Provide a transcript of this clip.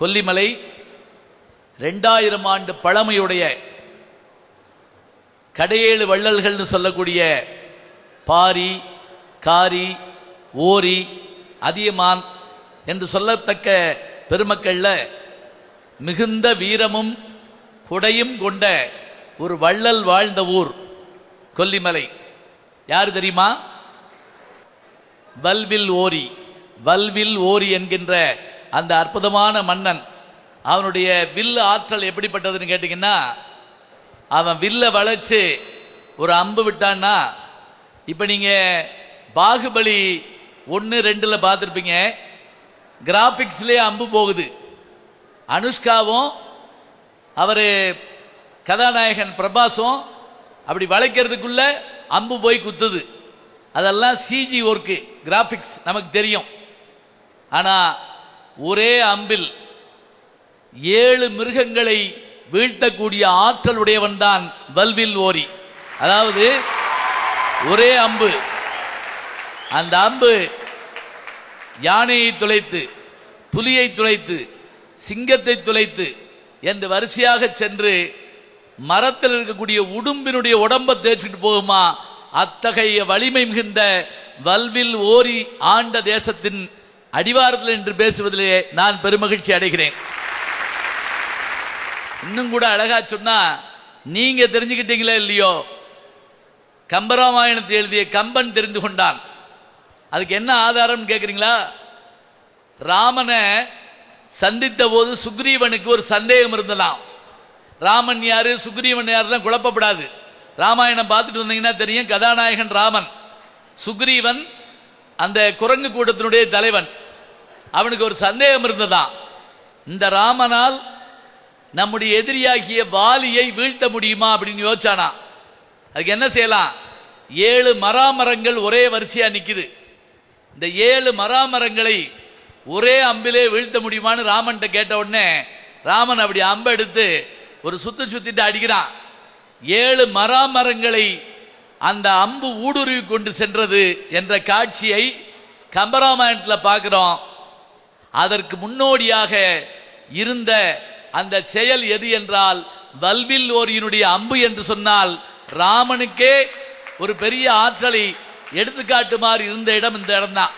கொல்லிமலை ரெண்டாயிரம் ஆண்டு பழமையுடைய கடையேழு வள்ளல்கள்னு சொல்லக்கூடிய பாரி காரி ஓரி அதியமான் என்று சொல்லத்தக்க பெருமக்கள்ல மிகுந்த வீரமும் குடையும் கொண்ட ஒரு வள்ளல் வாழ்ந்த ஊர் கொல்லிமலை. யார் தெரியுமா? வல்வில் ஓரி. வல்வில் ஓரி என்கின்ற அந்த அற்புதமான மன்னன் அவனுடைய வில்லு ஆற்றல் எப்படிப்பட்டதுன்னு கேட்டீங்கன்னா அவன் வில்ல வளைச்சு ஒரு அம்பு விட்டான்னா இப்ப நீங்க பாகுபலி ஒன்று ரெண்டுல பார்த்துருப்பீங்க கிராஃபிக்ஸ்லேயே அம்பு போகுது. அனுஷ்காவும் அவர் கதாநாயகன் பிரபாஸும் அப்படி வளைக்கிறதுக்குள்ள அம்பு போய் குத்துது. அதெல்லாம் சிஜி ஒர்க்கு கிராஃபிக்ஸ் நமக்கு தெரியும். ஆனால் ஒரே அம்பில் ஏழு மிருகங்களை வீழ்த்தக்கூடிய ஆற்றல் உடையவன்தான் வல்வில் ஓரி. அதாவது ஒரே அம்பு. அந்த அம்பு யானையை துளைத்து புலியை துளைத்து சிங்கத்தை துளைத்து என்று வரிசையாக சென்று மரத்தில் இருக்கக்கூடிய உடும்பினுடைய உடம்பை தேய்ச்சிட்டு போகுமா? அத்தகைய வலிமை மிகுந்த வல்வில் ஓரி ஆண்ட தேசத்தின் அடிவாரத்தில் என்று பேசுவதிலே நான் பெருமகிழ்ச்சி அடைகிறேன். இன்னும் கூட அழகா சொன்னா நீங்க தெரிஞ்சுக்கிட்டீங்களா இல்லையோ? கம்பராமாயணத்தை எழுதிய கம்பன் தெரிந்து கொண்டான். அதுக்கு என்ன ஆதாரம் கேக்குறீங்களா? ராமனை சந்தித்த போது சுக்ரீவனுக்கு ஒரு சந்தேகம் இருந்தலாம் ராமன் யாரு? சுக்ரீவன் யாருலாம் குழப்பப்படாது. ராமாயணம் பார்த்துட்டு வந்தீங்கன்னா தெரியும் கதாநாயகன் ராமன். சுக்ரீவன் அந்த குரங்கு கூட்டத்தினுடைய தலைவன். அவனுக்கு ஒரு சந்தேகம் இருந்ததான் இந்த ராமனால் நம்முடைய எதிரியாகிய வாலியை வீழ்த்த முடியுமா அப்படின்னு யோசிச்சானா? அதுக்கு என்ன செய்யலாம்? ஏழு மராமரங்கள் ஒரே வரிசையா நிக்குது. இந்த ஏழு மராமரங்களை ஒரே அம்பிலே வீழ்த்த முடியுமான்னு ராமன்ட்ட கேட்ட உடனே ராமன் அப்படி அம்பை எடுத்து ஒரு சுத்து சுத்திட்டு அடிக்கிறான். ஏழு மராமரங்களை அந்த அம்பு ஊடுருவி கொண்டு சென்றது என்ற காட்சியை கம்பராமாயணத்தில் பார்க்கிறோம். அதற்கு முன்னோடியாக இருந்த அந்த செயல் எது என்றால் வல்வில் ஓரியனுடைய அம்பு என்று சொன்னால் ராமனுக்கே ஒரு பெரிய ஆற்றலை எடுத்துக்காட்டுமாறு இருந்த இடம் இந்த இடம்தான்.